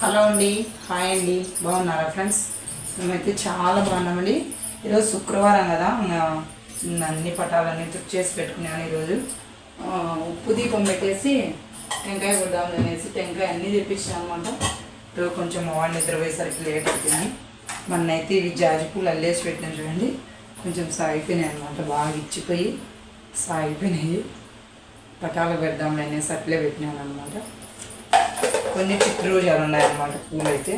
Hello అండి hi అండి బాగున్నారా ఫ్రెండ్స్? మేమైతే చాలా బాగున్నామండి. ఈరోజు శుక్రవారం కదా అన్ని పటాలన్నీ తుక్ చేసి పెట్టుకున్నాను ఈరోజు. ఉప్పు దీపం పెట్టేసి టెంకాయ కొద్దాం అనేసి టెంకాయ అన్నీ తెప్పించాను అనమాట ఇప్పుడు కొంచెం వాళ్ళు నిద్రపోయేసరికి లేట్ అవుతుంది. మొన్నైతే ఇవి జాజి పూలు అల్లేసి పెట్టినాను చూడండి. కొంచెం సాగిపోయినాయి అనమాట బాగా ఇచ్చిపోయి సాగిపోయినాయి. పటాలు పెడదాం అనేసి అట్లే పెట్టినాను అనమాట కొన్ని చిక్కుడు రోజాలు ఉన్నాయన్నమాట. పూలు అయితే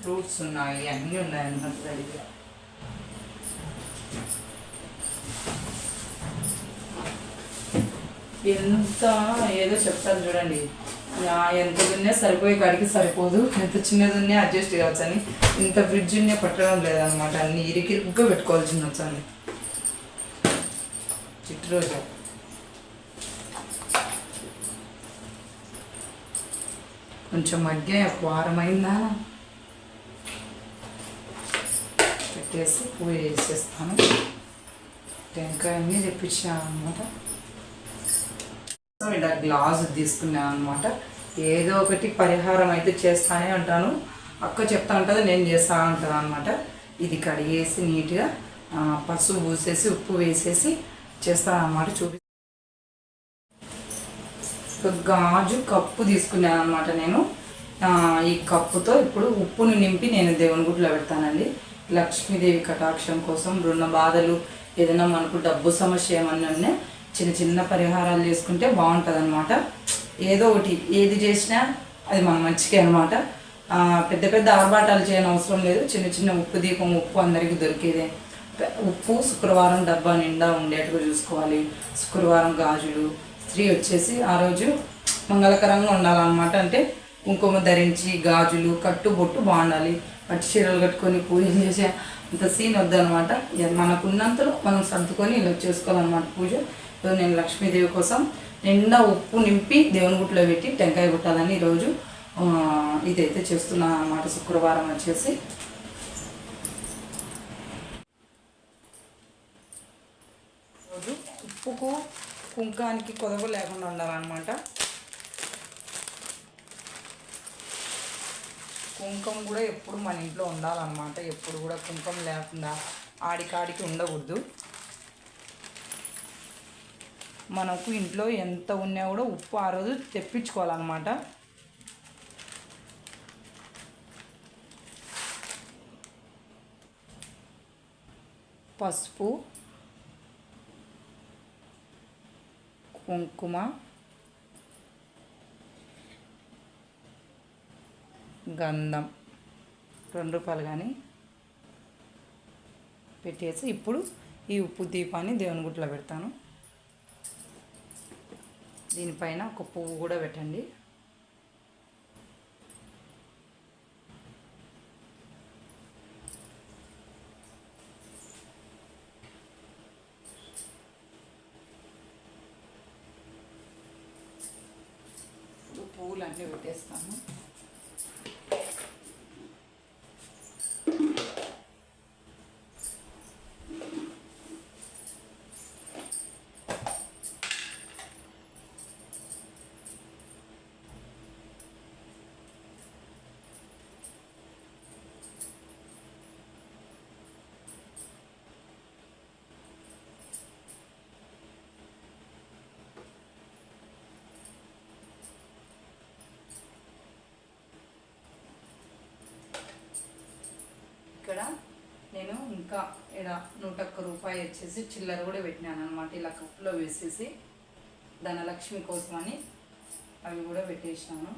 ఫ్రూట్స్ ఉన్నాయి అన్నీ ఉన్నాయన్నమాట రెడీగా ఎంత ఏదో చెప్తారు చూడండి. ఎంత దున్నే సరిపోయే కాడికి సరిపోదు. ఎంత చిన్నదిన్నా అడ్జస్ట్ కావచ్చు అని ఇంత ఫ్రిడ్జ్ ఉన్నే పట్టడం లేదనమాట అన్ని ఇరికిరుగ్గా పెట్టుకోవాల్సింది వచ్చాను చిట్టు రోజు కొంచెం మధ్య వారం అయిందా పెట్టేసి పూజ చేసేస్తాను. టెంకాయ అన్నీ తెప్పించాను అనమాట ఇలా గ్లాస్ తీసుకున్నాను అనమాట ఏదో ఒకటి పరిహారం అయితే చేస్తానే ఉంటాను. అక్క చెప్తా ఉంటుంది నేను చేస్తా ఉంటాను అనమాట ఇది కడిగేసి నీట్గా పసుపు పూసేసి ఉప్పు వేసేసి చేస్తాను అనమాట చూపి ఒక గాజు కప్పు తీసుకున్నాను అనమాట నేను ఈ కప్పుతో ఇప్పుడు ఉప్పును నింపి నేను దేవుని గుడిలో పెడతానండి. లక్ష్మీదేవి కటాక్షం కోసం రుణ బాధలు ఏదైనా మనకు డబ్బు సమస్య ఏమన్నా చిన్న చిన్న పరిహారాలు చేసుకుంటే బాగుంటుంది అనమాట ఏదో ఒకటి ఏది చేసినా అది మన మంచికే అనమాట పెద్ద పెద్ద ఆర్భాటాలు చేయని అవసరం లేదు. చిన్న చిన్న ఉప్పు దీపం ఉప్పు అందరికీ దొరికేదే. ఉప్పు శుక్రవారం డబ్బా నిండా ఉండేట్టుగా చూసుకోవాలి. శుక్రవారం గాజులు స్త్రీ వచ్చేసి ఆ రోజు మంగళకరంగా ఉండాలన్నమాట. అంటే కుంకుమ ధరించి గాజులు కట్టు బొట్టు బాగుండాలి. పట్టు చీరలు కట్టుకొని పూజలు చేసే అంత సీన్ వద్దనమాట మనకున్నంతలో మనం సర్దుకొని ఇలా చేసుకోవాలన్నమాట పూజ. నేను లక్ష్మీదేవి కోసం నిండా ఉప్పు నింపి దేవుని గుట్లో పెట్టి టెంకాయ కొట్టాలని ఈరోజు ఇదైతే చేస్తున్నాను అనమాట శుక్రవారం వచ్చేసి. ఉప్పుకు కుంకానికి కొదవ లేకుండా ఉండాలన్నమాట. కుంకం కూడా ఎప్పుడు మన ఇంట్లో ఉండాలన్నమాట. ఎప్పుడు కూడా కుంకం లేకుండా ఆడికాడికి ఉండకూడదు. మనకు ఇంట్లో ఎంత ఉన్నా కూడా ఉప్పు ఆ రోజు తెప్పించుకోవాలన్నమాట. పసుపు కుంకుమ గంధం రెండు రూపాయలు కానీ పెట్టేసి ఇప్పుడు ఈ ఉప్పు దీపాన్ని దేవుని గుట్లో పెడతాను. దీనిపైన ఒక పువ్వు కూడా పెట్టండి ఇప్పుడు పువ్వులు అన్నీ పెట్టేస్తాము. ఇక్కడ నేను ఇంకా ఇక్కడ నూట ఒక్క రూపాయి వచ్చేసి చిల్లర కూడా పెట్టినాను అనమాట ఇలా కప్పులో వేసేసి ధనలక్ష్మి కోసమని అవి కూడా పెట్టేసినాను.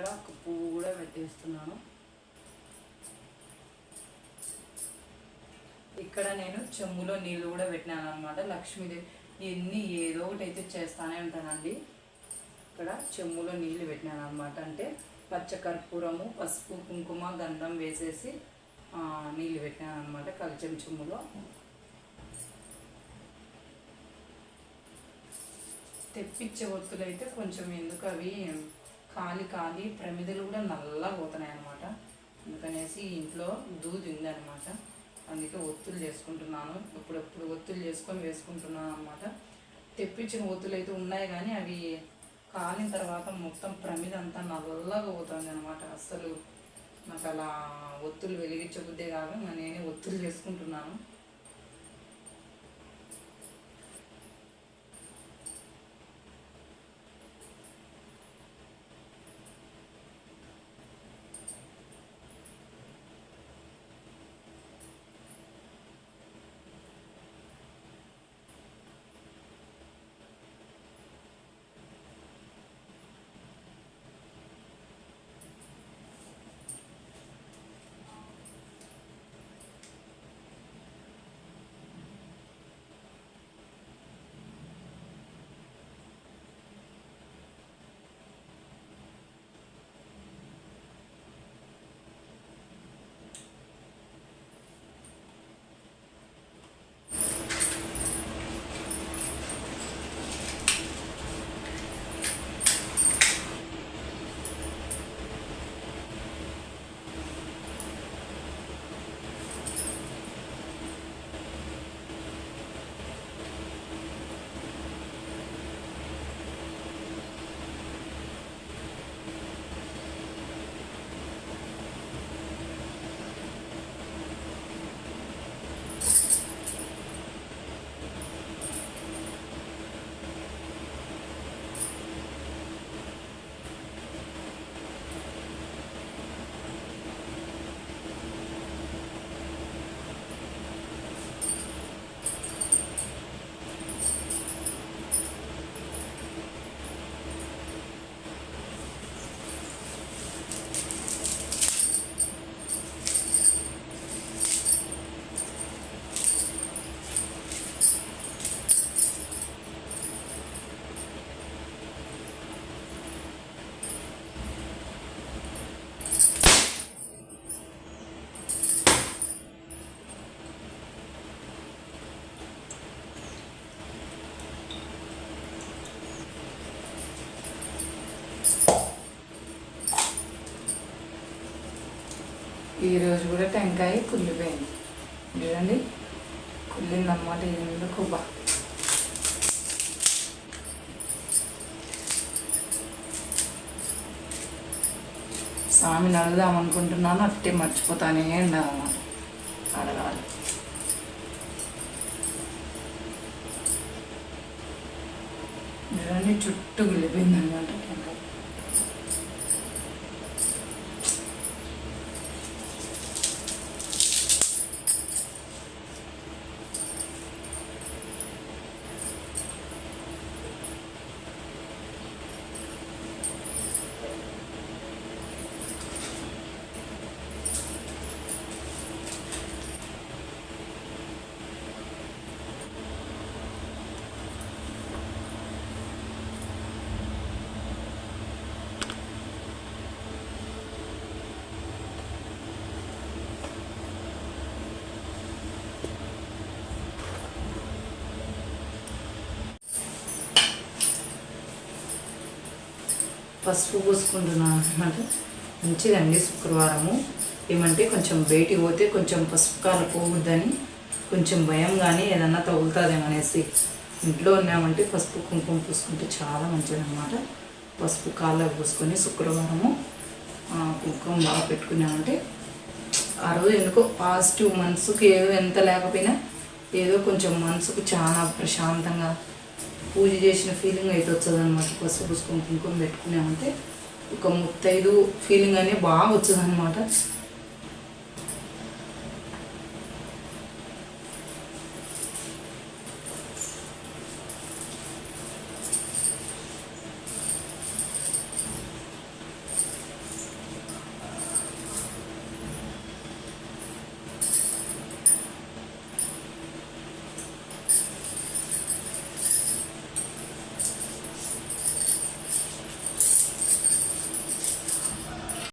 ఇక్కడ ఒక పువ్వు కూడా పెట్టేస్తున్నాను. ఇక్కడ నేను చెమ్ములో నీళ్ళు కూడా పెట్టినాను అనమాట లక్ష్మీదేవి ఇవన్నీ ఏదో ఒకటి అయితే చేస్తానే ఉంటానండి. ఇక్కడ చెమ్ములో నీళ్ళు పెట్టినాను అనమాట అంటే పచ్చకర్పూరము పసుపు కుంకుమ గంధం వేసేసి నీళ్ళు పెట్టినాను అనమాట కలిచెం చెమ్ములో తెప్పించే ఒత్తులు అయితే కొంచెం ఎందుకు అవి కాలి కాలి ప్రమిదలు కూడా నల్లగా పోతున్నాయి అనమాట అందుకనేసి ఇంట్లో దూది ఉందన్నమాట అందుకే ఒత్తులు చేసుకుంటున్నాను. ఇప్పుడప్పుడు ఒత్తులు చేసుకొని వేసుకుంటున్నాను అనమాట తెప్పించిన ఒత్తులు అయితే ఉన్నాయి కానీ అవి కాలిన తర్వాత మొత్తం ప్రమిద అంతా నల్లగా పోతుంది అనమాట అస్సలు నాకు అలా ఒత్తులు వెలిగించబుద్దే కాదు. నేనే ఒత్తులు చేసుకుంటున్నాను. ఈరోజు కూడా టెంకాయ కుళ్ళిపోయింది. చూడండి కుళ్ళిందన్నమాట ఎందుకు బా స్వామిని అడుగుదాం అనుకుంటున్నాను అట్టే మర్చిపోతానే ఉండాలన్నమాట అడగాలి. చూడండి చుట్టూ కుళ్ళిపోయింది పసుపు పోసుకుంటున్నాను అనమాట మంచిదండి శుక్రవారము. ఏమంటే కొంచెం బయటికి పోతే కొంచెం పసుపు కాలు పోవద్దని కొంచెం భయం కానీ ఏదన్నా తగులుతుందేమో అనేసి ఇంట్లో ఉన్నామంటే పసుపు కుంకుమ పూసుకుంటే చాలా మంచిదన్నమాట. పసుపు కాళ్ళ పూసుకొని శుక్రవారము కుంకుమ బాగా పెట్టుకున్నామంటే ఆ రోజు ఎందుకో పాజిటివ్ మనసుకు ఏదో ఎంత లేకపోయినా ఏదో కొంచెం మనసుకు చాలా ప్రశాంతంగా పూజ చేసిన ఫీలింగ్ అయితే వస్తుంది అనమాట పసుపు పూసుకొని కుంకుమ పెట్టుకున్నామంటే ఒక ముత్తైదు ఫీలింగ్ అనేది బాగా వచ్చేది అనమాట